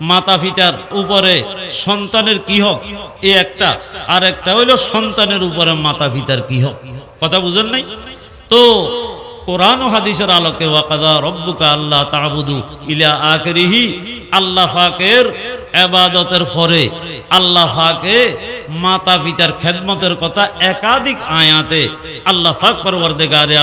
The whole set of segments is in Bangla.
মাতা পিতার উপরে সন্তানের কি হক? এ একটা। আর একটা হইল সন্তানের উপরে মাতা পিতার কি হক? কথা বুঝেন নাই? তো কোরআন হাদিসের আলোকে ওয়াকাদা রব্বুকা আল্লাহ তাবুদু ইলা আকরিহি আল্লাহ ফাকের এবাদতের পরে আল্লাহ ফাকে মাতা পিতার খেদমতের কথা একাধিক আয়াতে আল্লাহ ফাক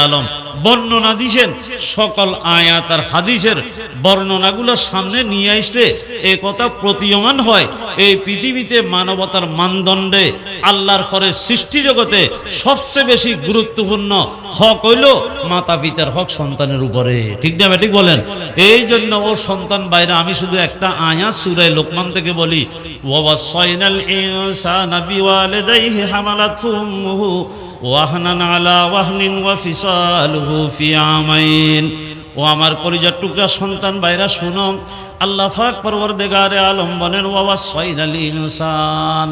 আলম বর্ণনা দিছেন। সকল আয়াত আর হাদিসের বর্ণনাগুলো সামনে নিয়ে আসলে এ কথা প্রতীয়মান হয়। এই পৃথিবীতে মানবতার মানদণ্ডে আল্লাহর পরে সৃষ্টি জগতে সবচেয়ে বেশি গুরুত্বপূর্ণ হক হইল মাতা পিতার হক সন্তানের উপরে। ঠিক না ঠিক বলেন? এই জন্য ও সন্তান বাইরে আমি শুধু একটা আয়াত সুরায় লোকমান থেকে বলি ওয়াসাইনাল ইনসানা হামালাতহু উম্মুহু ওয়াহনান আলা ওয়াহনিন ওয়া ফিসালুহু ফি আমাইন ও আমার কলিজার সন্তান বাইরা শুনো, আল্লাহ আলম বলেন ওয়াসাইনাল ইনসান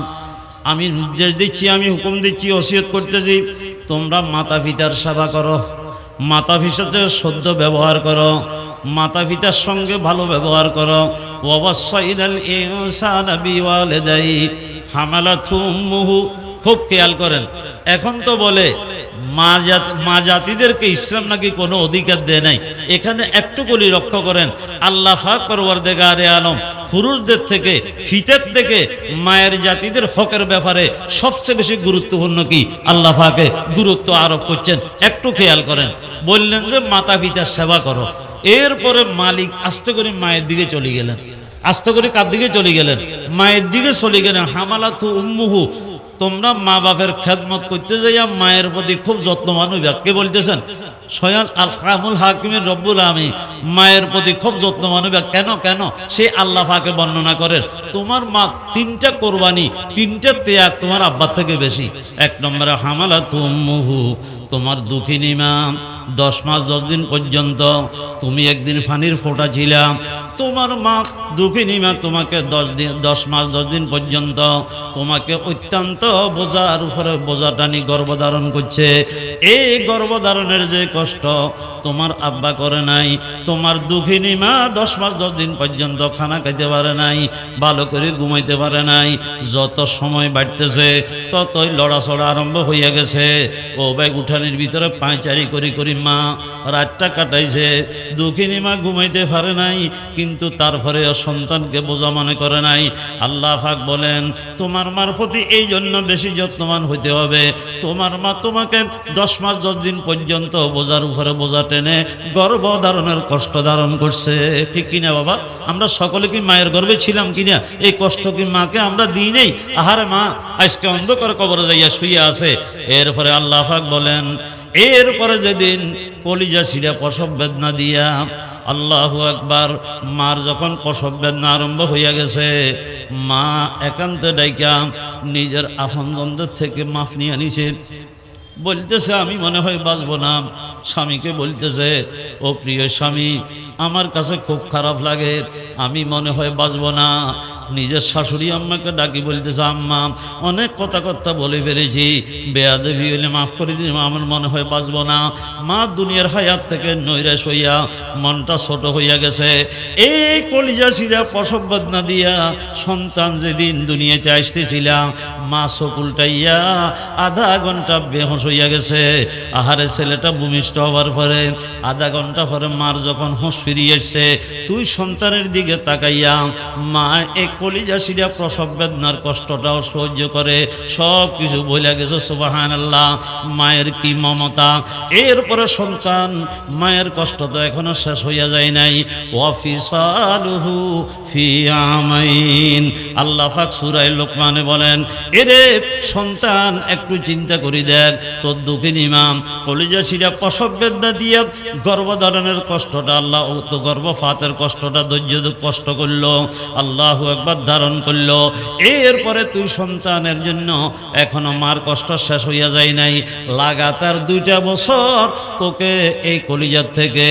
আমি নির্দেশ দিচ্ছি, আমি হুকুম দিচ্ছি, ওসিয়ত করতেছি, তোমরা মাতা পিতার সেবা করো। মাতা পিতাতে সদ্য ব্যবহার করো, মাতা পিতার সঙ্গে ভালো ব্যবহার করো। হামালাতহু উম্মুহু খুব খেয়াল করেন, এখন তো বলে মা জাত, মা জাতিদেরকে ইসলাম নাকি কোনো অধিকার দেয় নাই? এখানে একটু কলি লক্ষ্য করেন। আল্লাহ ফাক আলম পুরুষদের থেকে, ফিতের থেকে মায়ের জাতিদের হকের ব্যাপারে সবচেয়ে বেশি গুরুত্বপূর্ণ কি? আল্লাহ ফাকে গুরুত্ব আরোপ করছেন। একটু খেয়াল করেন। বললেন যে, মাতা পিতার সেবা করো। এরপরে মালিক আস্তে করে মায়ের দিকে চলে গেলেন। আস্তে করে কার দিকে চলে গেলেন? মায়ের দিকে চলে গেলেন। হামালাথু উম্মুহু তোমরা মা বাপের খেদমত করতে যাইয়া মায়ের প্রতি খুব যত্নবান হইবাকে বলতেছেন? স্বয়ং আল হামুল হাকিমের রব্বুল আমি মায়ের প্রতি খুব যত্নবান হইবা। কেন কেন? সে আল্লাহ ফাকে বর্ণনা করেন, তোমার মা তিনটা কোরবানি, তিনটা ত্যাগ তোমার আব্বার থেকে বেশি। এক নম্বরে হামালা তুমুহু তোমার দুঃখিনী মা দশ মাস, দশ দিন পর্যন্ত তুমি একদিন ফানির ফোটা ছিলাম তোমার মা দুঃখিনী মা তোমাকে দশ দিন, দশ মাস, দশ দিন পর্যন্ত তোমাকে অত্যন্ত বোঝার উপরে বোঝা টানি গর্ভধারণ করছে। এই গর্ভধারণের যে কষ্ট তোমার আব্বা করে নাই, তোমার দুঃখিনী মা দশ মাস, দশ দিন পর্যন্ত খানা খাইতে পারে নাই, ভালো করে ঘুমাইতে পারে নাই। যত সময় বাড়তেছে, ততই লড়াচড়া আরম্ভ হইয়া গেছে। ও ব্যাগ উঠানির ভিতরে পাঁচারি করি করি মা রাতটা কাটাইছে। দুঃখিনী মা ঘুমাইতে পারে নাই, কিন্তু তারপরে সন্তানকে বোঝা মনে করে নাই। আল্লাহ ফাক বলেন, তোমার মার প্রতি এই জন্য বেশি যত্নবান হইতে হবে। তোমার মা তোমাকে দশ মাস, দশ দিন পর্যন্ত বোঝার উপরে বোঝা টেনে গর্ব ধারণের কষ্ট ধারণ করছে। ঠিক কিনা বাবা? আমরা সকলে কি মায়ের গর্ভে ছিলাম কিনা? এই কষ্ট কি মাকে আমরা দিই নেই? আহারে মা, আজকে অন্ধকার কবরে যাইয়া শুয়ে আছে। এরপরে আল্লাহ ফাক বলেন এরপরে যেদিন কলিজা ছিঁড়ে প্রসব বেদনা দিয়া আল্লাহ একবার মার যখন প্রসব বেদনা আরম্ভ হইয়া গেছে, মা একান্তে ডাইকা নিজের আফনজনদের থেকে মাফ নিয়ে নিছে। বলতেছে, আমি মনে হয় বাঁচব না। স্বামীকে বলতেছে, ও প্রিয় স্বামী আমার কাছে খুব খারাপ লাগে। আমি মনে হয় বাঁচবো না। নিজের শাশুড়ি আম্মাকে ডাকি বলতেছে, আম্মা, অনেক কথা কথা বলে ফেলেছি। বেয়াদেবী হলে মাফ করে দিন আমার মনে হয় বাঁচবো না। মা দুনিয়ার হায়াত থেকে নৈরাশ হইয়া মনটা ছোট হইয়া গেছে। এই কলিজা ছিলা প্রসব বেদনা দিয়া সন্তান যেদিন দুনিয়াতে আসতেছিলাম মা সকুলটাইয়া আধা ঘণ্টা বেহস হইয়া গেছে। আহারে ছেলেটা ভূমিষ্ঠ হওয়ার পরে আধা ঘণ্টা পরে মার যখন হোঁশ ফিরিয়ে এসছে। তুই সন্তানের দিকে তাকাইয়া মা এক কলিজা সিরিয়া প্রসব বেদনার কষ্টটাও সহ্য করে। সব কিছু বলে গেছে সুবাহান আল্লাহ মায়ের কি মমতা? এরপরে সন্তান, মায়ের কষ্ট তো এখনও শেষ হইয়া যায় নাই। ওয়াফিসালুহু ফি আমাইন। আল্লাহ ফাক সুরাই লোকমানে বলেন, এরে সন্তান, একটু চিন্তা করি দেখ। তোর দুঃখিন ইমাম কলিজা সিরা প্রসব বেদনা দিয়া গর্ভধারণের কষ্টটা আল্লাহ তো গর্ভপাতের কষ্টটা ধৈর্য কষ্ট করল, আল্লাহ একবার ধারণ করল। এরপরে তুই সন্তানের জন্য এখনও মার কষ্ট শেষ হইয়া যায় নাই। লাগাতার দুইটা বছর তোকে এই কলিজার থেকে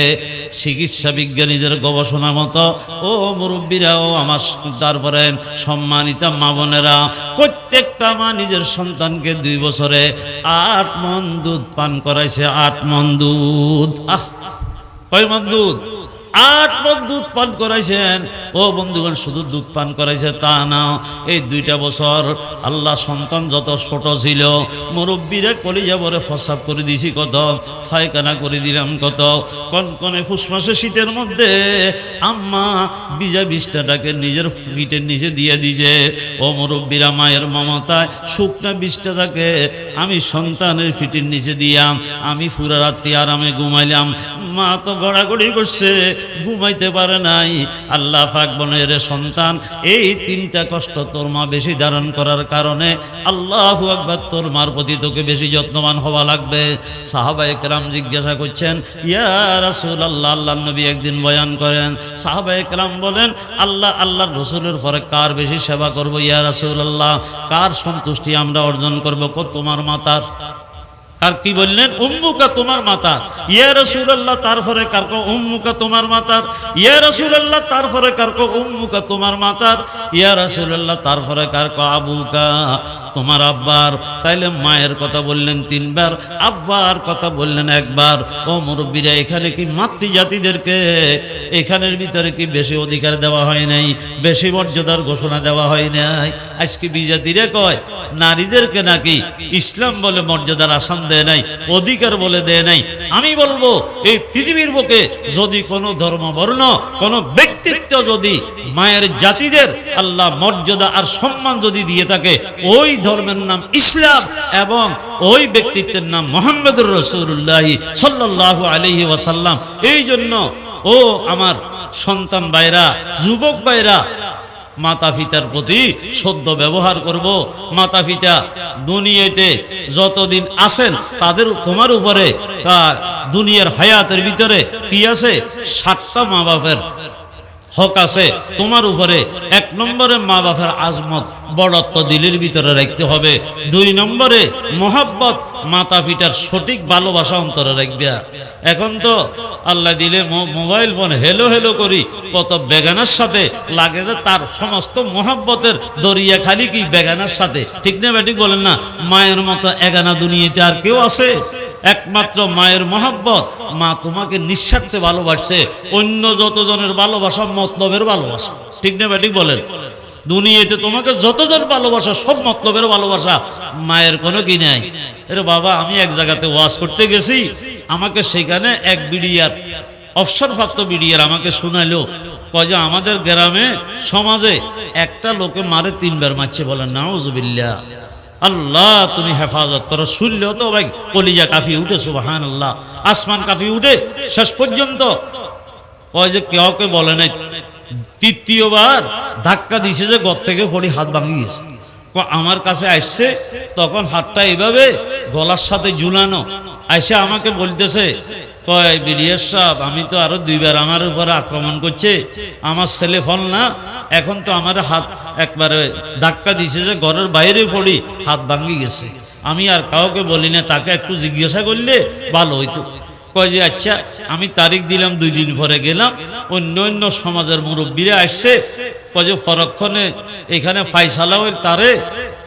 চিকিৎসা বিজ্ঞানীদের গবেষণা মতো, ও মুরব্বীরাও আমার তারপরে সম্মানিতা মা বোনেরা, প্রত্যেকটা মা নিজের সন্তানকে দুই বছরে আট মন দুধ পান করাইছে, আট মন দুধ। আহ, কয় মন দুধ? আট মগ দুধ পান করাইছেন। ও বন্ধুগণ, শুধু দুধ পান করাইছে তা না, এই দুইটা বছর আল্লাহ সন্তান যত ছোট ছিল, মুরব্বীরা কলিজা বরে ফসাব করে দিছি কত ফায়খানা করে দিলাম কত, কনকনে ফুসফাসে শীতের মধ্যে আম্মা বিজা বিষ্টাটাকে নিজের পিঠের নিচে দিয়ে দিছে। ও মুরব্বীরা মায়ের মমতায় শুকনা বিষ্টাটাকে আমি সন্তানের ফিটের নিচে দিয়াম, আমি পুরা রাত্রি আরামে ঘুমাইলাম। মা তো গড়াগড়ি করছে ঘুমাইতে পারে নাই। আল্লাহ ফাক বনের সন্তান, এই তিনটা কষ্ট তোর মা বেশি ধারণ করার কারণে আল্লাহ আকবার তোর মার প্রতি তোকে বেশি যত্নবান হওয়া লাগবে। সাহাবা একরাম জিজ্ঞাসা করছেন, ইয়া রাসুল আল্লাহ আল্লাহ নবী একদিন বয়ান করেন। সাহাবা একরাম বলেন, আল্লাহ, আল্লাহর রসুলের পরে কার বেশি সেবা করব? ইয়া রাসুল আল্লাহ কার সন্তুষ্টি আমরা অর্জন করব? তোমার মাতার কার কি বললেন? উম্মুকা তোমার মাতা ইয়া রাসূলুল্লাহ, তারপরে কার কো? উম্মুকা তোমার মাতার। ইয়া রাসূলুল্লাহ, তারপরে কার কো? উম্মুকা তোমার মাতার। ইয়া রাসূলুল্লাহ, তারপরে কার কো? আবুকা, তোমার আব্বার। তাইলে মায়ের কথা বললেন তিনবার, আব্বার কথা বললেন একবার। ও মুরব্বীরা, এখানে কি মাতৃজাতিদেরকে, এখানের ভিতরে কি বেশি অধিকার দেওয়া হয় নাই, বেশি মর্যাদার ঘোষণা দেওয়া হয় নাই? আজকে বিজাতিরে কয় নারীদেরকে নাকি ইসলাম বলে মর্যাদার আসান দেয় নাই, অধিকার বলে দেয় নাই। আমি বলব, এই পৃথিবীর বুকে যদি কোনো ধর্ম বর্ণ কোনো ব্যক্তিত্ব যদি মায়ের জাতিদের আল্লাহ মর্যাদা আর সম্মান যদি দিয়ে থাকে, ওই ধর্মের নাম ইসলাম এবং ওই ব্যক্তিত্বের নাম মোহাম্মদুর রসুল্লাহ সাল্লাহ আলহি ওয়াসাল্লাম এই জন্য ও আমার সন্তান ভাইরা, যুবক ভাইরা মাতা পিতার প্রতি সদ্য ব্যবহার করব। মাতা পিতা দুনিয়াতে যতদিন আছেন, তাদের, তোমার উপরে দুনিয়ার হায়াতের ভিতরে কি আছে? সাতটা মা বাপের হক আছে। তোমার উপরে এক নম্বরে মা বাপের আজমত, বড়ত্ব দিলের ভিতরে রাখতে হবে। দুই নম্বরে মোহাব্বত, মাতা পিতার সঠিক ভালোবাসা অন্তরে রাখবে। এখন তো আল্লাহ দিলে মোবাইল ফোন হেলো হেলো করি, কত বেগানার সাথে লাগে যে তার সমস্ত মোহাব্বতের দরিয়া খালি কি বেগানার সাথে? ঠিক না ব্যাটিক বলেন না, মায়ের মতো এগানা দুনিয়াতে আর কেউ আছে? একমাত্র মায়ের মহাব্বত, মা তোমাকে নিঃস্বার্থে ভালোবাসছে, অন্য যতজনের ভালোবাসা মতলবের ভালোবাসা। ঠিক না ব্যাটিক বলেন? দুনিয়াতে তোমাকে যতজন ভালোবাসা সব মতলবের ভালোবাসা, মায়ের কোনো কি নাই? এরে বাবা, আমি এক জায়গাতে ওয়াজ করতে গেছি, আমাকে সেখানে এক বিডিয়ার অবসরপ্রাপ্ত বিডিয়ার আমাকে শোনালো কয় যে আমাদের গ্রামে, সমাজে একটা লোকে মারে তিনবার মারছে বলেন নাউজুবিল্লাহ। আল্লাহ, তুমি হেফাজত করো শুনলেও তো ভাই, কলিজা কাফি উঠে সুবাহান আল্লাহ আসমান কাফি উঠে, শেষ পর্যন্ত। কয় যে কেউকে বলে নাই, তৃতীয়বার ধাক্কা দিছে যে গর থেকে পড়ি হাত ভাঙি গেছে। ক- আমার কাছে আসছে, তখন হাতটা এইভাবে গলার সাথে ঝুলানো। আইসে আমাকে বলতেছে, কয়, বিডিএস সাহেব, আমি তো আরও দুইবার আমার উপরে আক্রমণ করছে, আমার ছেলে ফল না, এখন তো আমার হাত একবারে ধাক্কা দিছে যে ঘরের বাইরে পড়ি, হাত ভাঙি গেছে। আমি আর কাউকে বলি না, তাকে একটু জিজ্ঞাসা করলে ভালো হইতো। কয় যে আচ্ছা আমি তারিখ দিলাম, দুই দিন পরে গেলাম। অন্য অন্য সমাজের মুরব্বীরা আসছে। কয় যে, ফরক্ষণে এখানে ফাইসালা হইল তারে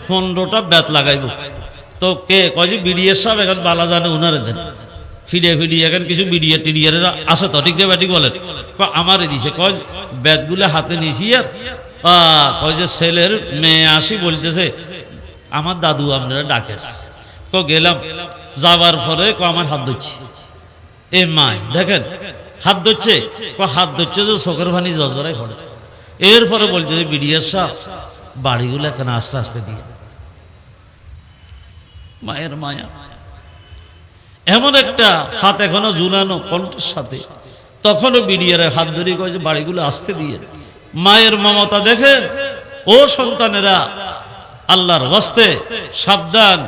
পনেরোটা ব্যাত লাগাইব। তো কে? কয় যে বিডিএর সব এখন বালা জানে উনারে দেন। ফিরিয়ে ফিরিয়ে এখন কিছু বিডিএ টিডিয়ার আছে তো, ঠিক ব্যাটিক বলেন। আমারে দিছে। কয় ব্যাতগুলো হাতে নিছি আর। কয় যে, ছেলের মেয়ে আসি বলতেছে, আমার দাদু আপনারা ডাকের ক গেলাম। যাবার পরে ক আমার হাত ধরছি। এ মাই দেখেন, হাত ধরছে হাত ধরছে যে চোখের পানি জজরাই পড়ে। এরপরে বলছে যে বিডিআর সাহ বাড়িগুলো এখানে আস্তে আস্তে দিয়ে মায়ের মায়া। এমন একটা হাত এখনও ঝুলানো কণ্ঠের সাথে, তখনও বিডিআর হাত ধরে কয়েছে বাড়িগুলো আসতে দিয়ে। মায়ের মমতা দেখেন, ও সন্তানেরা আল্লাহর বস্তে সাবধান,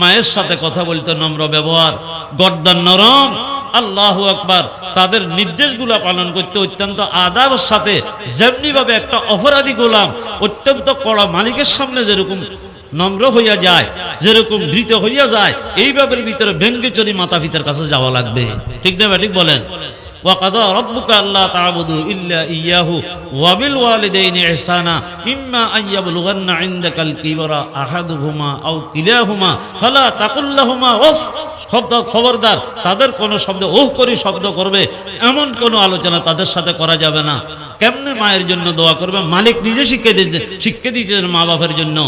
মায়ের সাথে কথা বলতে নম্র ব্যবহার, গর্দান নরম আল্লাহ আকবার তাদের নির্দেশগুলো পালন করতে অত্যন্ত আদাবের সাথে যেমনি ভাবে একটা অপরাধী গোলাম অত্যন্ত কড়া মালিকের সামনে যেরকম নম্র হইয়া যায় যেরকম ধৃত হইয়া যায় এইভাবে ভিতরে ভেঙ্গে চরি মাতা পিতার কাছে যাওয়া লাগবে ঠিক না ঠিক বলেন وقضى ربك ألا تعبدوا إلا إياه وبالوالدين إحسانا إما أن يبلغن عندك الكبر أحدهما أو كلاهما فلا تقل لهما أف শব্দ খবরদার, তাদের কোনো শব্দ ওহ করি শব্দ করবে, এমন কোনো আলোচনা তাদের সাথে করা যাবে না। কেমনে মায়ের জন্য দোয়া করবে? মালিক নিজে শিখে দিয়েছে শিখে দিয়েছেন মা বাপের জন্য।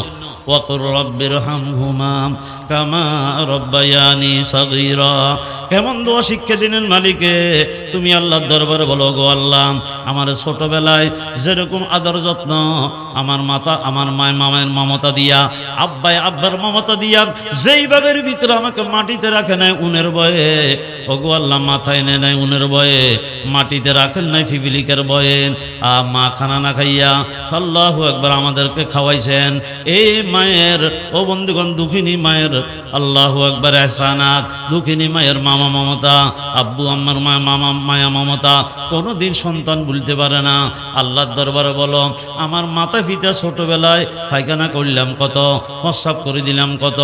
ওয়াকুর রব্বির হামহুমা কামা রব্বায়ানি সগীরা। কেমন দোয়া শিক্ষা দিলেন মালিকে, তুমি আল্লাহর দরবারে বলো, গো আল্লাহ, আমার ছোটবেলায় যেরকম আদর যত্ন আমার মাতা, আমার মায়ের মামের মমতা দিয়া, আব্বাই আব্বার মমতা দিয়া যেইভাবে ভিতরে আমাকে মাটিতে রাখে নাই উনের বয়ে ও গো আল্লাহ, মাথায় নেয় নাই উনের বয়ে মাটিতে রাখেন নাই ফিফিলিকের বয়ে আ, মা খানা না খাইয়া সাল্লাহু একবার আমাদেরকে খাওয়াইছেন। এই মায়ের, ও বন্ধুগণ, দুঃখিনী মায়ের, আল্লাহ একবার এহসানাত, দুঃখিনী মায়ের মামা মমতা, আব্বু, আম্মার মায়া মামা, মায়া মমতা কোনো দিন সন্তান ভুলতে পারে না। আল্লাহর দরবারে বলো, আমার মাতা পিতা ছোটবেলায় পায়খানা করলাম কত, প্রস্রাব করে দিলাম কত,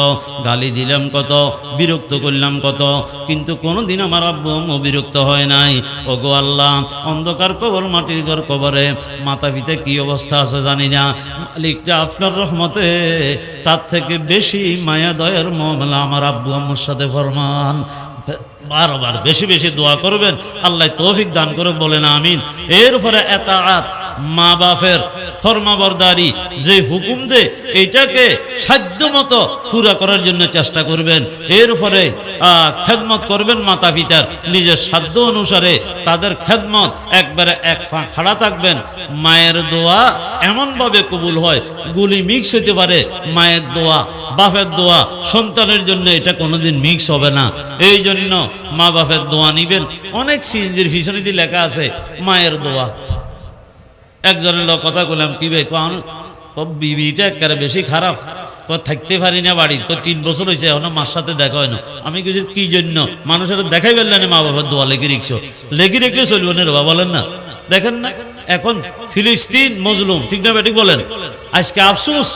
গালি দিলাম কত, বিরক্ত করলাম কত, কিন্তু কোনো দিন আমার আব্বু আম্মু বিরক্ত হয় নাই। ও গো আল্লাহ, অন্ধকার কবর, মাটির ঘর কবরে মাতা পিতা কী অবস্থা আছে জানি না। মালিকটা আপনার রহমতে, তার থেকে বেশি মায়া, দয়ের মামলা আমার আব্বু আম্মুর সাথে ফরমান। বারবার বেশি বেশি দোয়া করবেন, আল্লাহ তৌফিক দান করে বলেন আমিন। এরপরে এত মা বাপের ফরমাবরদারি যে হুকুম দে, এইটাকে সাধ্য মতো পুরা করার জন্য চেষ্টা করবেন। এরপরে খেদমত করবেন মাতা পিতার। নিজের সাধ্য অনুসারে তাদের খেদমত একবারে এক ফাঁ, খাড়া থাকবেন। মায়ের দোয়া এমনভাবে কবুল হয়, গুলি মিক্স হতে পারে, মায়ের দোয়া, বাপের দোয়া, সন্তানের জন্য এটা কোনোদিন মিক্স হবে না। এই জন্য মা বাপের দোয়া নিবেন। অনেক সিএনজির ভীষণীতি লেখা আছে, মায়ের দোয়া। একজনের লোক কথা বললাম কি ভাই কোন? বিবিটা একেবারে বেশি খারাপ। থাকতে পারি না বাড়ি তিন বছর হয়েছে এখনও মার সাথে দেখা হয় না। আমি কিছু কি জন্য? মানুষের দেখাই পেলেন মা বাবার দোয়া লেগে রিক্সো লেগে রেখে চলবে না বাবা, বলেন না। দেখেন না, এখন ফিলিস্তিন মজলুম, ঠিক না বেটি বলেন? আজকে আফসোস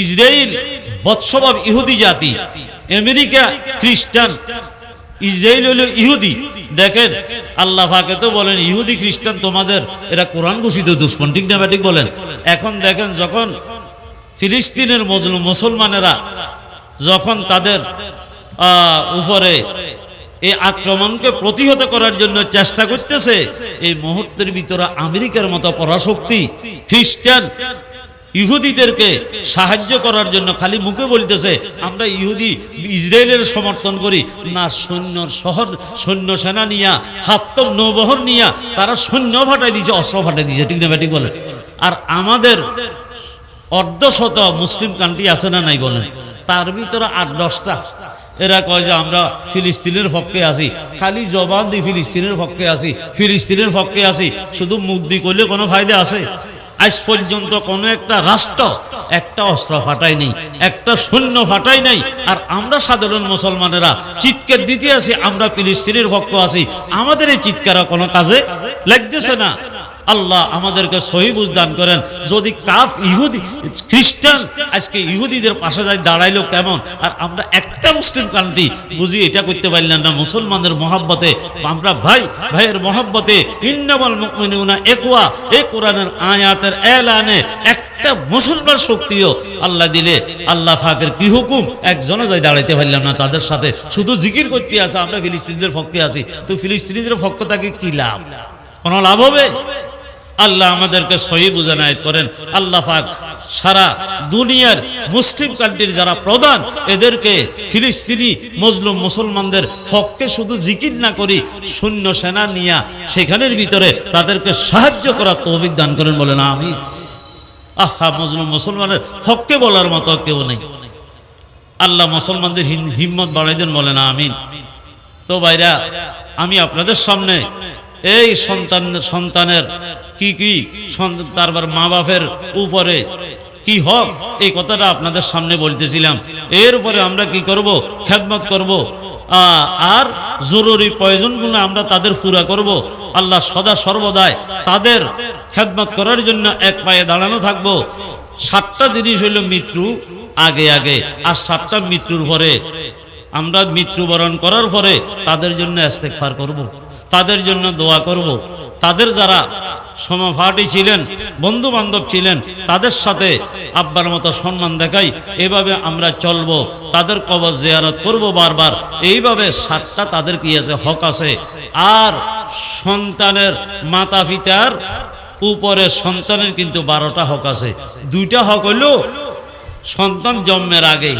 ইসরায়েল বৎসবাব ইহুদি জাতি, আমেরিকা খ্রিস্টান ইসরায়েল হলো ইহুদি। দেখেন, আল্লাহ ফাকে তো বলেন, ইহুদি খ্রিস্টান তোমাদের, এরা কোরআন ঘোষিত, দুশ্মন ঠিক না ব্যাটিক বলেন। এখন দেখেন, যখন ফিলিস্তিনের মুসলমানেরা যখন তাদের উপরে এই আক্রমণকে প্রতিহত করার জন্য চেষ্টা করতেছে, এই মুহূর্তের ভিতরে আমেরিকার মতো পরাশক্তি খ্রিস্টান ইহুদিদেরকে সাহায্য করার জন্য খালি মুখে বলতেছে, আমরা ইহুদি ইসরায়েলের সমর্থন করি, না সৈন্য শহর, সৈন্য সেনা নিয়া হাত্তম নৌবহর নিয়া, তারা সৈন্য ফাটাই দিয়েছে অস্ত্র ফাটাই দিয়েছে ঠিক না ঠিক বলে আর আমাদের অর্ধশত মুসলিম কান্ট্রি আছে না নাই বলেন? তার ভিতরে আট দশটা এরা কয় যে আমরা ফিলিস্তিনের পক্ষে আছি। খালি জবান দি ফিলিস্তিনের পক্ষে আছি, ফিলিস্তিনের পক্ষে আছি। শুধু দি করলে কোনো ফায়দা আছে? আজ পর্যন্ত কোনো একটা রাষ্ট্র একটা অস্ত্র ফাটাই নেই, একটা সৈন্য ফাটাই নাই। আর আমরা সাধারণ মুসলমানেরা চিৎকার দিতে আছি, আমরা ফিলিস্তিনের পক্ষ আছি। আমাদের এই চিৎকারা কোনো কাজে লাগতেছে না। আল্লাহ আমাদেরকে সহি দান করেন। যদি কাফ ইহুদি, খ্রিস্টান, আজকে ইহুদিদের পাশে যাই দাঁড়াইলো কেমন? আর আমরা একটা মুসলিম কান্ট্রি, বুঝি এটা করতে পারলাম না। মুসলমানদের মহাব্বতে, আমরা ভাই, ভাইয়ের মহাব্বতে, ইন্নামাল মুমিনুনা একওয়া এই কোরআনের আয়াতের এলানে একটা মুসলমান শক্তিও আল্লাহ দিলে, আল্লাহ ফাকের কি হুকুম? একজনও যাই দাঁড়াইতে পারলাম না তাদের সাথে। শুধু জিকির করতে আছে, আমরা ফিলিস্তিনিদের পক্ষে আছি। তো ফিলিস্তিনিদের পক্ষ থেকে কি লাভ? কোনো লাভ হবে? আল্লাহ আমাদেরকে সহি বুঝানায়ত করেন। আল্লাহ পাক সারা দুনিয়ার মুসলিম কান্ট্রির যারা প্রধান, এদেরকে ফিলিস্তিনি, মজলুম, মুসলমানদের হককে শুধু জিকির না করি শূন্য সেনা নিয়া সেখানের ভিতরে তাদেরকে সাহায্য করার তৌফিক দান করেন বলে না আমি আহা, মজলুম, মুসলমানের হককে বলার মতো কেউ নেই। আল্লাহ মুসলমানদের হিম- হিম্মত বাড়াই দেন বলে না আমিন। তো ভাইরা, আমি আপনাদের সামনে এই সন্তান, সন্তানের কি কি তারপর মা বাপের উপরে কি হক? এই কথাটা আপনাদের সামনে বলতেছিলাম। এর উপরে আমরা কি করব? খেদমত করব। আর জরুরি প্রয়োজনগুলো আমরা তাদের পুরা করব। আল্লাহ সদা সর্বদাই তাদের খেদমত করার জন্য এক পায়ে দাঁড়ানো থাকব। সাতটা জিনিস হইল মৃত্যু আগে আগে। আর সাতটা মৃত্যুর পরে আমরা মৃত্যুবরণ করার পরে তাদের জন্য ইস্তেগফার করব। তাদের জন্য দোয়া করব। তাদের যারা সমাফাটি ছিলেন বন্ধু বান্ধব ছিলেন, তাদের সাথে আব্বার মতো সম্মান দেখাই, এভাবে আমরা চলবো, তাদের কবর জিয়ারত করব বারবার। এইভাবে সাতটা তাদের কি আছে? হক আছে। আর সন্তানের মাতা পিতার উপরে সন্তানের কিন্তু বারোটা হক আছে। দুইটা হক হইল সন্তান জন্মের আগে।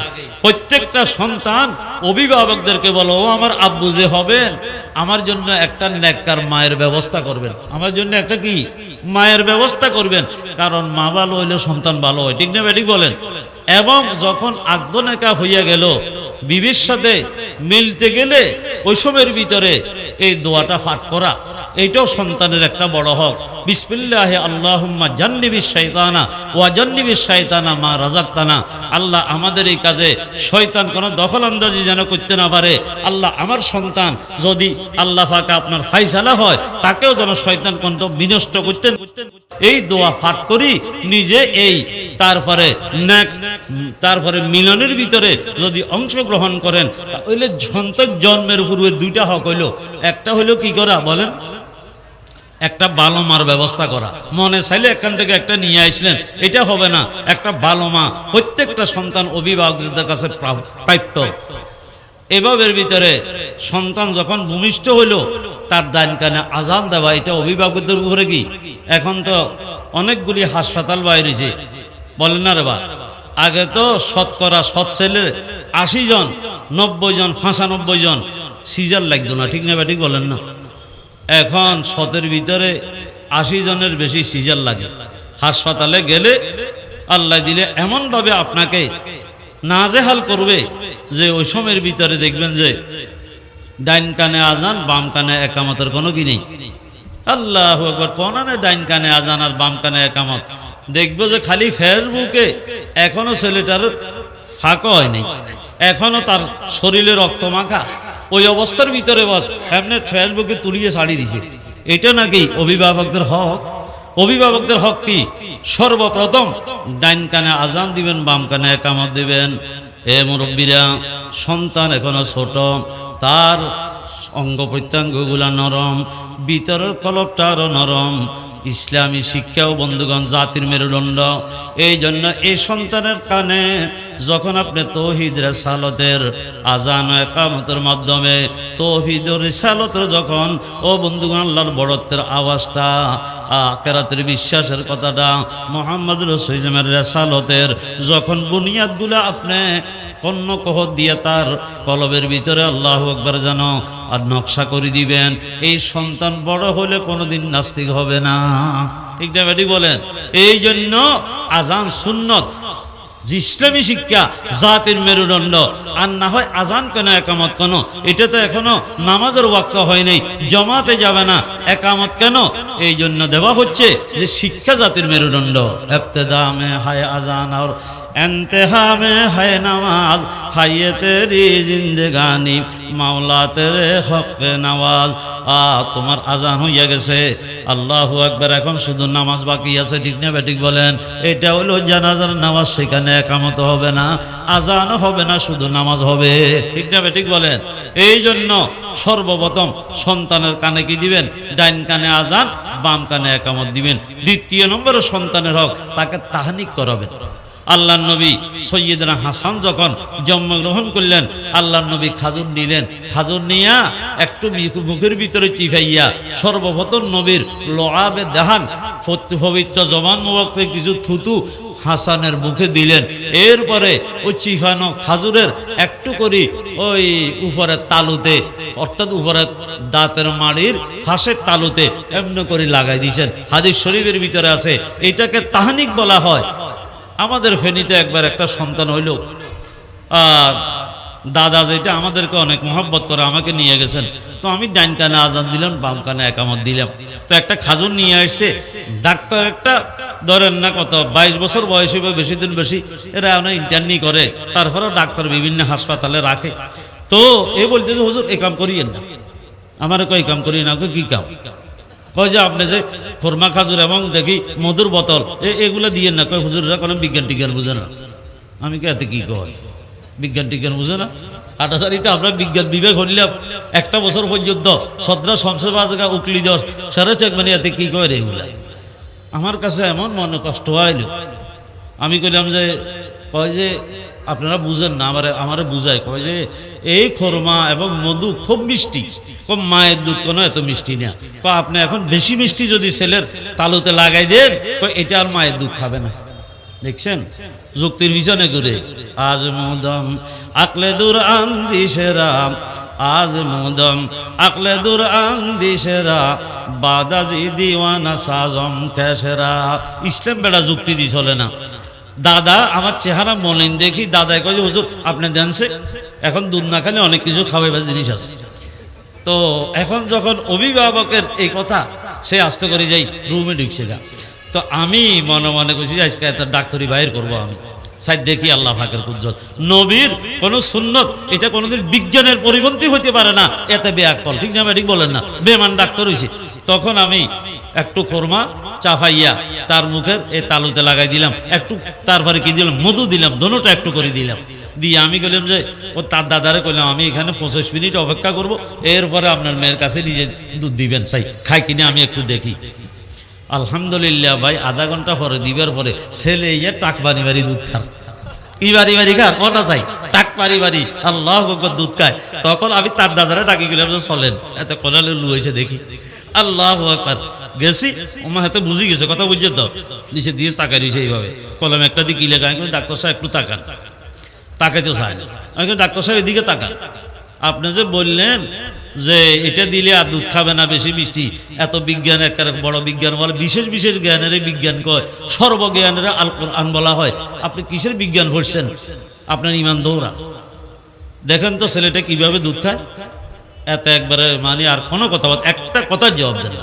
প্রত্যেকটা সন্তান অভিভাবকদেরকে বলো, ও আমার আব্বু যে হবেন আমার জন্য একটা নেককার মায়ের ব্যবস্থা করবেন। আমার জন্য একটা কি? মায়ের ব্যবস্থা করবেন। কারণ মা ভালো হইলে সন্তান ভালো হয়। ঠিক না ব্যাটিক বলেন? এবং যখন আগ্নেকা হইয়া গেল, বিবির সাথে মিলতে গেলে ওই সময়ের ভিতরে এই দোয়াটা ফাট করা। এইটাও সন্তানের একটা বড় হক। বিসমিল্লাহে আল্লাহম্মা জান্নিবিস শৈতানা ওয়া জান্নিবিস শাইতানা মা রাজাক্তানা। আল্লাহ আমাদের এই কাজে শয়তান কোনো দখল আন্দাজি যেন করতে না পারে। আল্লাহ আমার সন্তান, যদি আল্লাহ ফাঁকা আপনার ফাইসালা হয়, তাকেও যেন শয়তান কোনো বিনষ্ট করতেন এই দোয়া ফাট করি, নিজে এই, তারপরে তারপরে মিলনের ভিতরে যদি অংশগ্রহণ করেন, তাহলে সন্তান জন্মের পূর্বে দুইটা হক হইল। একটা হইল কি করা, বলেন? একটা ভালো মার ব্যবস্থা করা। মনে চাইলে এখান থেকে একটা নিয়ে আসলেন, এটা হবে না, একটা ভালো মা প্রত্যেকটা সন্তান অভিভাবকদের কাছে প্রা- প্রাপ্য এভাবের ভিতরে সন্তান যখন ভূমিষ্ঠ হইল তার ডাইন কানে আজান দেওয়া, এটা অভিভাবকদের উপরে কি? এখন তো অনেকগুলি হাসপাতাল বাইরেছে। বলেন না রে বা। আগে তো শতকরা সৎ ছেলের আশি জন, নব্বই জন, পঁচানব্বই জন সিজার লাগতো না, ঠিক না ঠিক বলেন না? এখন শতের ভিতরে আশি জনের বেশি সিজার লাগে। হাসপাতালে গেলে আল্লাহ দিলে এমনভাবে আপনাকে নাজেহাল করবে যে ওই সময়ের ভিতরে দেখবেন যে ডাইন কানে আজান, বাম কানে একামতের কোনো কি নেই? আল্লাহ একবার কোনানে ডাইন কানে আজান আর বাম কানে একামত? দেখব যে খালি ফেসবুকে এখনও ছেলেটার ফাঁকা হয়নি এখনও তার শরীরে রক্ত মাখা। ওই অবস্থার ভিতরে বস এমনি ফেসবুকে তুলিয়ে ছাড়ি দিছে। এটা নাকি অভিভাবকদের হক? অভিভাবকদের হক কি? সর্বপ্রথম ডাইন কানে আজান দিবেন, বাম কানে একামত দিবেন। এ মুরব্বীরা সন্তান এখনও ছোট, তার অঙ্গ প্রত্যঙ্গগুলা নরম, ভিতরের কলপটা আরও নরম। ইসলামী শিক্ষাও বন্ধুগণ, জাতির মেরুদণ্ড। এই জন্য এই সন্তানের কানে যখন আপনি তৌহিদ রেসালতের আজান ও একামতের মাধ্যমে, তৌহিদ ও রেসালতের যখন, ও বন্ধুগণ, আল্লাহর বড়ত্বের আওয়াজটা কেরাতের বিশ্বাসের কথাটা, মোহাম্মদ রসুলের রেসালতের যখন বুনিয়াদগুলো আপনি কন্য কহ দিয়ে তার কলবের ভিতরে আল্লাহ একবার যেন আর নকশা করে দিবেন। এই সন্তান বড় হলে কোনোদিন নাস্তিক হবে না। ঠিক না ব্যাটি বলেন? এই জন্য আজান সুন্নত, ইসলামী শিক্ষা, জাতির মেরুদণ্ড, আর না হয় আজান কেন, একামত কেন? এটা তো এখনও নামাজের ওয়াক্ত হয় নাই, জমাতে যাবে না, একামত কেন? এই জন্য দেওয়া হচ্ছে যে শিক্ষা জাতির মেরুদণ্ড। এফতেদামে হায় আজান, আর انتہا হায় নামাজ, হাইয়ে তেরি تیری মাওলা তেরে হকে নামাজ। আ, তোমার আজান হইয়া গেছে। আল্লাহ একবার এখন শুধু নামাজ বাকি আছে, ঠিক না ঠিক বলেন? এটা হলো জানাজার নামাজ, সেখানে একামত হবে না, আজান হবে না, শুধু নামাজ হবে। ঠিক না ঠিক বলেন? এই জন্য সর্বপ্রথম সন্তানের কানে কি দিবেন? ডাইন কানে আজান, বাম কানে একামত দিবেন। দ্বিতীয় নম্বরে সন্তানের হক, তাকে তাহানিক করাবেন। আল্লাহ নবী সৈয়দনা হাসান যখন জন্মগ্রহণ করলেন আল্লাহ নবী খাজুর নিলেন। খাজুর নিয়া একটু মুখের ভিতরে চিফাইয়া সর্বপ্রথম নবীর লোয়াবে দেহান পবিত্র জবান মুবারক কিছু থুতু হাসানের মুখে দিলেন। এরপরে ওই চিফানো খাজুরের একটু করি ওই উপরের তালুতে, অর্থাৎ উপরের দাঁতের মাড়ির হাঁসের তালুতে এমনি করে লাগাই দিয়েছেন। হাদিস শরীফের ভিতরে আছে, এটাকে তাহানিক বলা হয়। আমাদের ফেনীতে একবার একটা সন্তান হইল। আর দাদা যেটা আমাদেরকে অনেক মহব্বত করে আমাকে নিয়ে গেছেন। তো আমি ডাইন কানে আজান দিলাম, বাম কানে একামত দিলাম। তো একটা খাজুর নিয়ে আসছে। ডাক্তার একটা, ধরেন না কত, বাইশ বছর বয়স হইবে, বেশি দিন বেশি, এরা অনেক ইন্টারনি করে। তারপরেও ডাক্তার বিভিন্ন হাসপাতালে রাখে। তো এ বলতে যে হুজুর, এ কাম করিয়েন না। আমার কই কাম করি না কি কাম? কয় যে আপনি যে ফরমা খাজুর এবং দেখি মধুর বোতল এগুলো দিয়ে না। কয় হুজুররা কোনো বিজ্ঞান টিজ্ঞান বুঝে না। আমি কে এতে কি কয়? বিজ্ঞান টিজ্ঞান বুঝে না? আটাশারিতে আমরা বিজ্ঞান বিবেক হইলাম। একটা বছর পর্যন্ত সদরা সংসদ বাজাকা উকলি দশ সারা চেক মানে এতে কি কয় রে আমার কাছে এমন মনে কষ্ট হইল। আমি কইলাম যে, কয় যে আপনারা বুঝেন না, আমার আমারে বুঝায়। কয় যে, এই খোরমা এবং মধু খুব মিষ্টি। কম মায়ের দুধ কোনো এত মিষ্টি না। কয়, আপনি এখন বেশি মিষ্টি যদি ছেলের তালুতে লাগাই দেন এটা আর মায়ের দুধ খাবে না। দেখছেন? যুক্তির পিছনে ঘুরে। আজ মদম, আকলে দূর আন আন্দিসেরা আজ মদম, আকলে দূর আন্দিসেরা বাদাজি দিওয়ানা সাজম কেসেরা। ইসলাম বেড়া যুক্তি দি চলে না। দাদা, আমার চেহারা মলিন দেখি। দাদাই কয়ে হুজুর, আপনি দেনছে? এখন দুধ না খেলে অনেক কিছু খাওয়াইবার জিনিস আছে। তো এখন যখন অভিভাবকের এই কথা, সে আস্তে করে যাই, রুমে ঢুকছে গা। তো আমি মনে মনে করছি আজকে একটা ডাক্তারি বাইর করব আমি। সাইড দেখি আল্লাহ ফাকের কুজ্জত নবীর কোন সুন্নত, এটা কোনোদিন বিজ্ঞানের পরিপন্থী হইতে পারে না। এতে বেআকল ঠিক না ঠিক বলেন না। বেমান ডাক্তার হয়েছে তখন আমি একটু খোরমা চাফাইয়া তার মুখের এ তালুতে লাগাই দিলাম। একটু তারপরে কি দিলাম? মধু দিলাম। দোনোটা একটু করে দিলাম। দিয়ে আমি কইলাম যে, ও তার দাদারে কইলাম, আমি এখানে পঁচিশ মিনিট অপেক্ষা করব। এরপরে আপনার মেয়ের কাছে নিজে দুধ দিবেন। সাই খাই কিনে আমি একটু দেখি। আলহামদুলিল্লাহ ভাই, আধা ঘণ্টা পরে, দিবার পরে, ছেলে ইয়ে টাক বাড়ি বাড়ি দুধ খার ই বাড়ি বাড়ি খা, কটা চাই? টাক বাড়ি বাড়ি, আল্লাহ দুধ খায়। তখন আমি তার দাদারা ডাকি গেলাম চলেন। এত কোনালে লু হয়েছে দেখি। আল্লাহ গেছি আমার হাতে বুঝি গেছে, কথা বুঝছে তো নিচে দিয়ে তাকাই দিয়েছে এইভাবে। কলম একটা দিকে লেখা ডাক্তার সাহেব, একটু তাকান। তাকাইতেও চায় না। ডাক্তার সাহেব, এদিকে তাকান। আপনি যে বললেন যে এটা দিলে আর দুধ খাবে না বেশি মিষ্টি, এত বিজ্ঞান এক বড় বিজ্ঞান বলে, বিশেষ বিশেষ জ্ঞানের বিজ্ঞান কয়, সর্বজ্ঞানের আল কোরআন বলা হয়। আপনি কিসের বিজ্ঞান পড়ছেন আপনার ইমান দৌড়া। দেখেন তো ছেলেটা কীভাবে দুধ খায়? এত একবারে মানে আর কোনো কথা একটা কথার জবাব দেন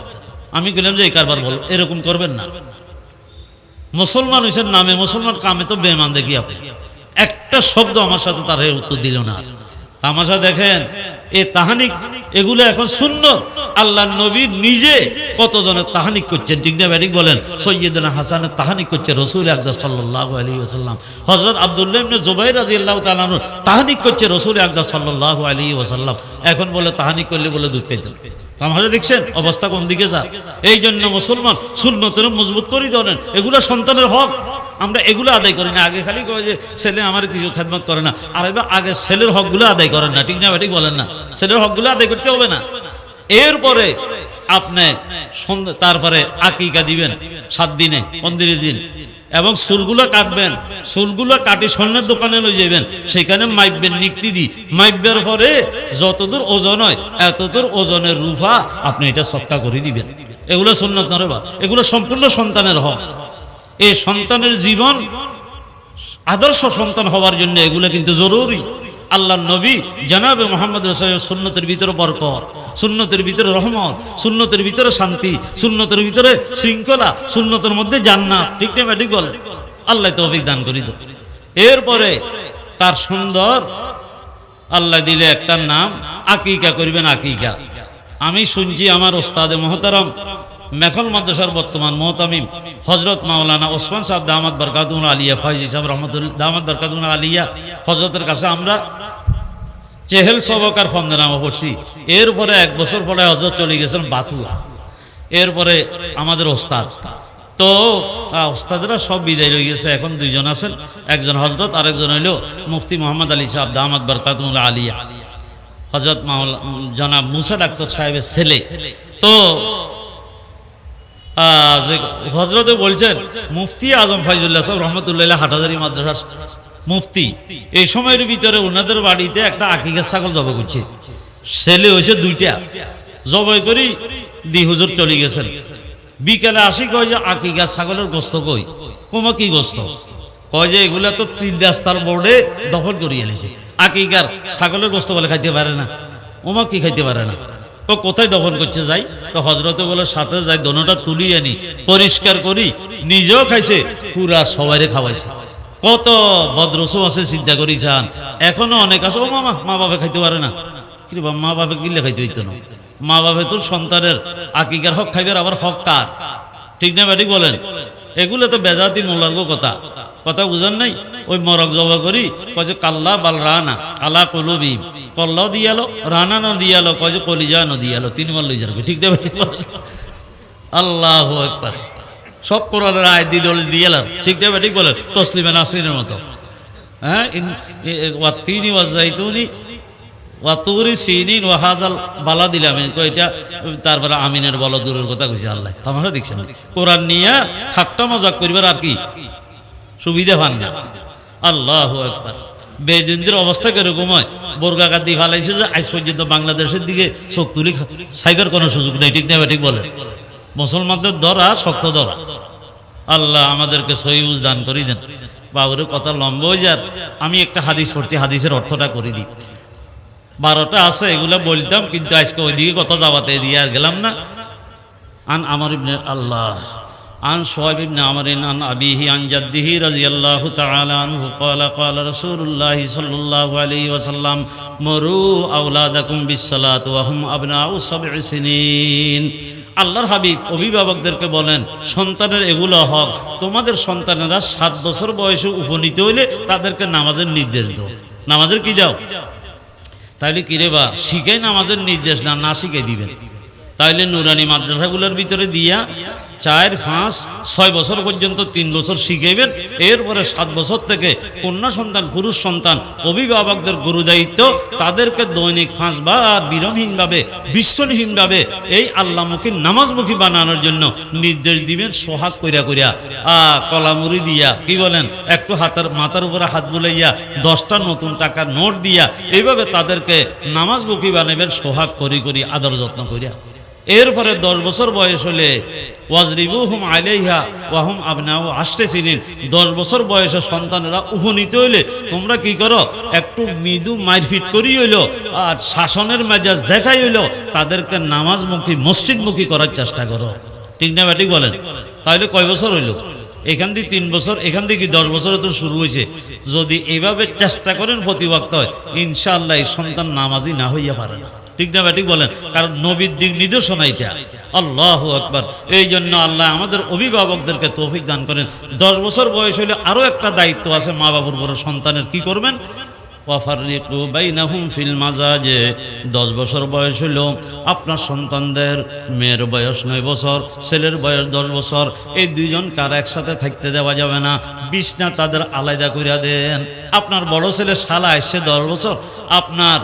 আমি বললাম যে এই কারবার বল, এরকম করবেন না। মুসলমান হয়েছেন নামে, মুসলমান কামে তো বেমান দেখি আপনি। একটা শব্দ আমার সাথে তার উত্তর দিল না। তামাশা দেখেন, এ তাহানিক, এগুলো এখন শূন্য আল্লাহ নবী নিজে কতজনের তাহানিক করছেন, ঠিক না ব্যাটিক বলেন? সৈয়দনা হাসানের তাহানিক করছে রসুল আকদার সাল্লাহ আলী ওসাল্লাম হজরত আবদুল্লাহ ইবনে জুবাইর রাদিয়াল্লাহু তাআলা আনহু তাহানিক করছে রসুল আকদার সাল্লাহ আলী ওসাল্লাম এখন বলে তাহানিক করলে বলে দুধ পেতেন তাহলে দেখছেন? অবস্থা কোন দিকে যা এই জন্য মুসলমান শূন্যতের মজবুত করি ধরেন এগুলো সন্তানের হক। আমরা এগুলো আদায় করি না। আগে খালি কয় যে, ছেলে আমার কিছু খেদমত করে না। আর এবার আগে ছেলের হকগুলো আদায় করেন না। ঠিক না ঠিক বলেন না। ছেলের হকগুলো আদায় করতে হবে না। এরপরে আপনি তারপরে আকিকা দিবেন, সাত দিনে, পনেরো দিন। এবং চুলগুলো কাটবেন, চুলগুলো কাটি স্বর্ণের দোকানে লই যাবেন। সেখানে মাইবেন নিক্তি দি মাইবের পরে যতদূর ওজন হয়, এতদূর ওজনের রুফা আপনি এটা সৎকা করে দিবেন। এগুলো সুন্নত নরে বা এগুলো সম্পূর্ণ সন্তানের হক। এই সন্তানের জীবন আদর্শ সন্তান হওয়ার জন্য এগুলো কিন্তু জরুরি। আল্লাহ নবী জানাবে মোহাম্মদ রসাইল সুন্নতের ভিতরে বরকর সুন্নতের ভিতরে রহমত, সুন্নতের ভিতরে শান্তি, সুন্নতের ভিতরে শৃঙ্খলা, সুন্নতের মধ্যে জান্নাত। ঠিক না ঠিক বলে আল্লাহ তৌফিক দান করি তো। এরপরে তার সুন্দর আল্লাহ দিলে একটা নাম, আকিকা করবেন আকিকা। আমি শুনছি আমার ওস্তাদে মহতারম মেখল মাদ্রাসার বর্তমান মোহতামিম হজরত মাওলানা ওসমান সাহেব দামাদ বরকাতুল আলিয়া ফয়জি সাহেব রহমতুল্লাহ দামাদ বরকাতুল আলিয়া হজরতের কাছে আমরা চেহেল সবকার ফন্দনামা পড়ছি। এরপরে এক বছর পরে হজরত চলে গেছেন বাতুয়া। এরপরে আমাদের ওস্তাদ। তো ওস্তাদরা সব বিদায় রয়ে গেছে, এখন দুইজন আছেন। একজন হজরত, আরেকজন হইল মুফতি মোহাম্মদ আলী সাহেব দামাদ বরকাতুল আলিয়া। হজরত মাওলা জনাব মুসা ডাক্তার সাহেবের ছেলে। তো হজরতে বলছেন, মুফতি আজম ফাইজুল্লাহ সাহেব রহমতুল্লাহ হাটাজারি মাদ্রাসার মুফতি। এই সময়ের ভিতরে ওনাদের বাড়িতে একটা আকিকা ছাগল জবাই করছে। ছেলে হয়েছে দুইটা। জবাই করি দি হুজুর চলে গেছেন। বিকেলে আসি কয় যে আকিকা ছাগলের গোস্ত কই? কোমা কি গোস্ত? কয় যে এগুলা তো তিন রাস্তার বোর্ডে দখল করিয়ে এনেছে। আকিকার ছাগলের গোস্ত বলে খাইতে পারে না। ওমা কি খাইতে পারে না? ও কোথায় দখল করছে যাই? তো হজরতে বলে সাথে যাই দোনোটা তুলি আনি পরিষ্কার করি। নিজেও খাইছে পুরা সবাইরে খাওয়াইছে। কত ভদ্রসও আছে চিন্তা করি চান এখনও অনেক আছে। ও মামা মা বাবা খাইতে পারে না। কি বাবা, মা বাবা কিনলে খাইতে হইতো না? মা বাবা তোর সন্তানের আকিকার হক খাইবার আবার হক কার? ঠিক না ব্যাটিক বলেন? এগুলো তো বেদাতি মোলার্গ কথা। কথা বুঝেন নাই? ওই মরক জবা করি, কয় কাল্লা বাল রানা কালা কলবি। কল্লাও দিয়ালো, রানা ন দিয়ালো, কয় কলিজা ন দিয়ালো, তিনবার লই যাবে ঠিক বলেন আল্লাহ একবার সব কোরআনের আয় দিয়ে দলে দিয়ে ঠিক না ঠিক বলেন। তসলিমা নাসরিনের মতো। হ্যাঁ? এ- ওয়াত্তিনি ওয়াজাইতুনি ওয়াতুরি সিনিন ওয়াহাজাল বালা দিলাম। এটা তারপরে আমিনের বল দূরের কথা কইছে আল্লাহ। তামাশা দেখছেন কোরআন নিয়ে ঠাট্টা মজাক করিবার আর কি সুবিধা পান না। আল্লাহ বেদিনদের অবস্থা কীরকম হয়? বোরগা কান্দি ফালাইছে যে আজ পর্যন্ত বাংলাদেশের দিকে চোখ তুলি সাইকার কোনো সুযোগ নেই। ঠিক না ঠিক বলে মুসলমানদের ধরা শক্ত ধরা। আল্লাহ আমাদেরকে সহিউজ দান করি দেন। বাবুর কথা লম্বা হয়ে যার আমি একটা হাদিস পড়ছি, হাদিসের অর্থটা করে দিই। বারোটা আছে এগুলো বলতাম কিন্তু আজকে ওইদিকে কথা যাওয়াতে দিয়ে আর গেলাম না আন আমার ইবনে আল্লাহ عن شعيب بن عمرو عن أبيه عن جده رضي الله تعالى عنه قال قال رسول الله صلى الله عليه وسلم مروا أولادكم بالصلاة وهم أبناء سبع سنين আল্লাহর হাবিব অভিভাবকদেরকে বলেন সন্তানের এগুলো হক তোমাদের সন্তানেরা সাত বছর বয়সে উপনীত হইলে তাদেরকে নামাজের নির্দেশ দাও নামাজের কি দাও তাইলে কিরে বা শিখে নামাজের নির্দেশ না না শিখে দিবেন? তাইলে নুরানি মাদ্রাসাগুলোর ভিতরে দিয়া চার, পাঁচ, ছয় বছর পর্যন্ত তিন বছর শিখাইবেন। এরপরে সাত বছর থেকে কন্যা সন্তান, পুরুষ সন্তান, অভিভাবকদের গুরু দায়িত্ব তাদেরকে দৈনিক পাঁচবার বিরমহীনভাবে, বিশ্বহীনভাবে এই আল্লাহমুখী নামাজমুখী বানানোর জন্য নির্দেশ দিবেন, সোহাগ কইরা কইরা। আ, কলামুড়ি দিয়া, কি বলেন? একটু হাতের, মাথার উপরে হাত বুলাইয়া, দশটা নতুন টাকার নোট দিয়া, এইভাবে তাদেরকে নামাজমুখী বানাবেন সোহাগ করি করি, আদর যত্ন করিয়া। এরপরে দশ বছর বয়স হলে ওয়াজরিবু হুম আলাইহা ওয়াহুম আবনাও আসতে চিনিন দশ বছর বয়সে সন্তানেরা উপনীত হইলে তোমরা কি করো? একটু মৃদু মারফিট করি হইল আর শাসনের মেজাজ দেখাই হইল, তাদেরকে নামাজমুখী, মসজিদমুখী করার চেষ্টা করো। ঠিক না ব্যাটিক বলেন? তাহলে কয় বছর হইল? এখান দিয়ে তিন বছর, এখান থেকে দশ বছরে তো শুরু হয়েছে? যদি এভাবে চেষ্টা করেন প্রতিবক্ত হয় ইনশাআল্লাহ এই সন্তান নামাজি না হইয়া পারে না। ঠিক না ঠিক বলেন। কারণ নবীর দিক নির্দেশনা এইটা আল্লাহ আকবর। এই জন্য আল্লাহ আমাদের অভিভাবকদেরকে তৌফিক দান করেন। দশ বছর বয়স হলে আরও একটা দায়িত্ব আছে মা বাবুর বড় সন্তানের। কি করবেন? ওয়াফারিকু বাইনাহুম ফিল মাজাজে। দশ বছর বয়স হলো আপনার সন্তানদের মেয়ের বয়স নয় বছর, ছেলের বয়স দশ বছর, এই দুইজন কার একসাথে থাকতে দেওয়া যাবে না? বিছনা তাদের আলাদা করিয়া দেন। আপনার বড় ছেলে শালা এসছে দশ বছর, আপনার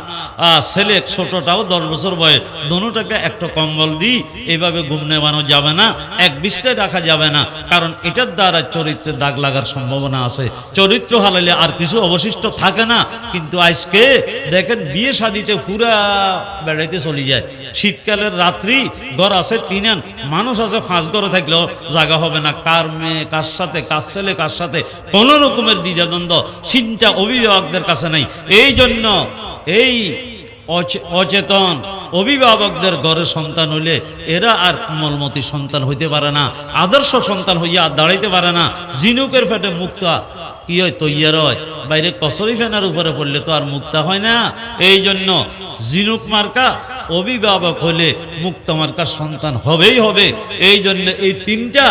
ছেলে ছোটটাও দশ বছর বয়স। দোনোটাকে একটা কম্বল দিই, এভাবে ঘুম নেওয়ানো যাবে না, এক বিছনায় রাখা যাবে না, কারণ এটার দ্বারা চরিত্রে দাগ লাগার সম্ভাবনা আছে। চরিত্র হারালে আর কিছু অবশিষ্ট থাকে না। কিন্তু আজকে দেখেন বিয়ে শাদিতে পুরা বেড়াইতে চলে যায়। শীতকালের রাত্রি, ঘর আছে তিনান মানুষ আছে ফাঁস ঘরে থাকলেও জায়গা হবে না। কার মেয়ে, কার সাথে, কার ছেলে, কার সাথে? কোনো রকমের দ্বিধাদ্বন্দ্ব, চিন্তা অভিভাবকদের কাছে নাই। এই জন্য এই অচে- অচেতন অভিভাবকদের ঘরে সন্তান হইলে এরা আর কোমলমতি সন্তান হইতে পারে না। আদর্শ সন্তান হইয়া দাঁড়াইতে পারে না। জিনুকের ফেটে মুক্তা কি হয়? তৈয়ার হয়। বাইরে কসরি ফেনার উপরে পড়লে তো আর মুক্তা হয় না। এই জন্য জিনুক মার্কা অভিভাবক হলে মুক্ত মার্কা সন্তান হবেই হবে। এই জন্য এই তিনটা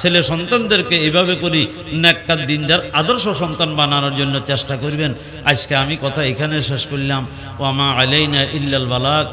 ছেলে সন্তানদেরকে এভাবে করি নেককার দিনদার আদর্শ সন্তান বানানোর জন্য চেষ্টা করবেন। আজকে আমি কথা এখানে শেষ করলাম। ওয়ামা আলাইনা ইল্লাল বালাক